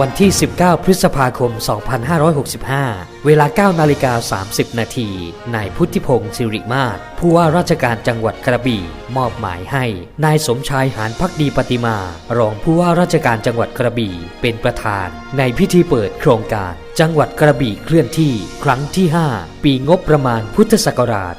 วันที่ 19 พฤษภาคม 2565 เวลา 9 นาฬิกา 30 นาทีนายพุทธิพงศ์สิริมาศผู้ว่าราชการจังหวัดกระบี่ มอบหมายให้นายสมชายหานพักดีปฏิมา รองผู้ว่าราชการจังหวัดกระบี่ เป็นประธาน ในพิธีเปิดโครงการจังหวัดกระบี่เคลื่อนที่ครั้งที่ 5 ปีงบประมาณพุทธศักราช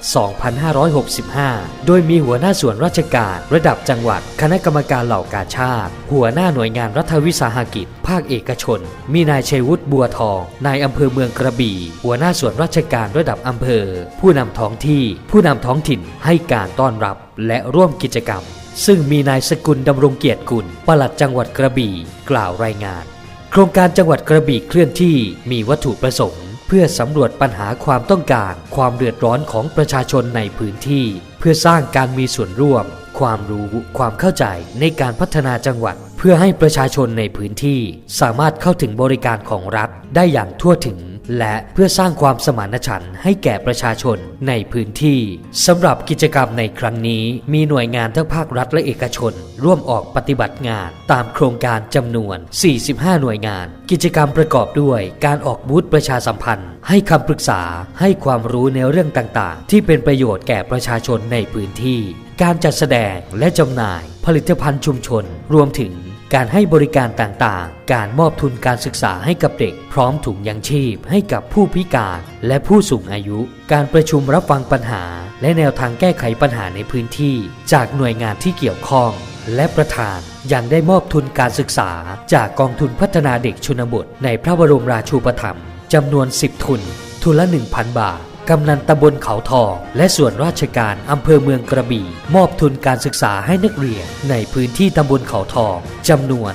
2565 โดยมีหัวหน้าส่วนราชการระดับจังหวัด คณะกรรมการเหล่ากาชาติ หัวหน้าหน่วยงานรัฐวิสาหกิจ ภาคเอกชน มีนายชัยวุฒิบัวทอง นายอำเภอเมืองกระบี่ หัวหน้าส่วนราชการระดับอำเภอ ผู้นำท้องที่ ผู้นำท้องถิ่นให้การต้อนรับ และร่วมกิจกรรม ซึ่งมีนายสกุลดำรงเกียรติกุลปลัดจังหวัดกระบี่ กล่าวรายงาน โครงการจังหวัดกระบี่เคลื่อนที่มีวัตถุประสงค์ เพื่อสำรวจปัญหาความต้องการ ความเดือดร้อนของประชาชนในพื้นที่ เพื่อสร้างการมีส่วนร่วม ความรู้ความเข้าใจในการพัฒนาจังหวัด เพื่อให้ประชาชนในพื้นที่ สามารถเข้าถึงบริการของรัฐได้อย่างทั่วถึง และเพื่อสร้างความสมานฉันท์ให้แก่ประชาชนในพื้นที่สำหรับกิจกรรมในครั้งนี้ มีหน่วยงานทั้งภาครัฐและเอกชน ร่วมออกปฏิบัติงาน ตามโครงการจำนวน 45 หน่วยงาน กิจกรรมประกอบด้วยการออกบูธประชาสัมพันธ์ ให้คำปรึกษาให้ความรู้ในเรื่องต่างๆ ที่เป็นประโยชน์แก่ประชาชนในพื้นที่ การจัดแสดงและจำหน่าย ผลิตภัณฑ์ชุมชน รวมถึง การให้บริการต่างๆ การมอบทุนการศึกษาให้กับเด็ก พร้อมถุงยังชีพให้กับผู้พิการและผู้สูงอายุ การประชุมรับฟังปัญหา และแนวทางแก้ไขปัญหาในพื้นที่ จากหน่วยงานที่เกี่ยวข้อง และประธานยังได้มอบทุนการศึกษา จากกองทุนพัฒนาเด็กชนบท ในพระบรมราชูปถัมภ์จำนวน 10 ทุน ทุนละ 1,000 บาท กำนันตำบลเขาทอง และส่วนราชการอำเภอเมืองกระบี่ มอบทุนการศึกษาให้นักเรียน ในพื้นที่ตำบลเขาทองจำนวน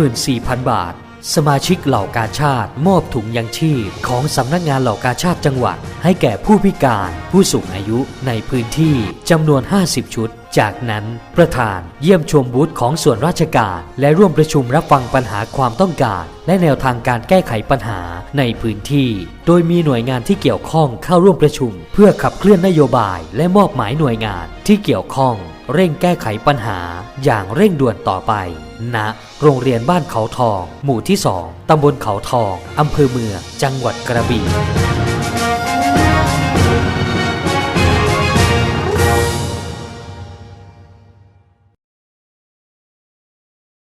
34,000 บาท สมาชิกเหล่ากาชาติ มอบถุงยังชีพของสำนักงานเหล่ากาชาติจังหวัด ให้แก่ผู้พิการ ผู้สูงอายุในพื้นที่จำนวน 50 ชุด จากนั้นประธานเยี่ยมชมบูธของส่วนราชการ และร่วมประชุมรับฟังปัญหาความต้องการ และแนวทางการแก้ไขปัญหาในพื้นที่ โดยมีหน่วยงานที่เกี่ยวข้องเข้าร่วมประชุม เพื่อขับเคลื่อนนโยบาย และมอบหมายหน่วยงานที่เกี่ยวข้อง เร่งแก้ไขปัญหา อย่างเร่งด่วนต่อไปณโรงเรียนบ้านเขาทอง หมู่ที่ 2 ตำบลเขาทอง อำเภอเมือง จังหวัดกระบี่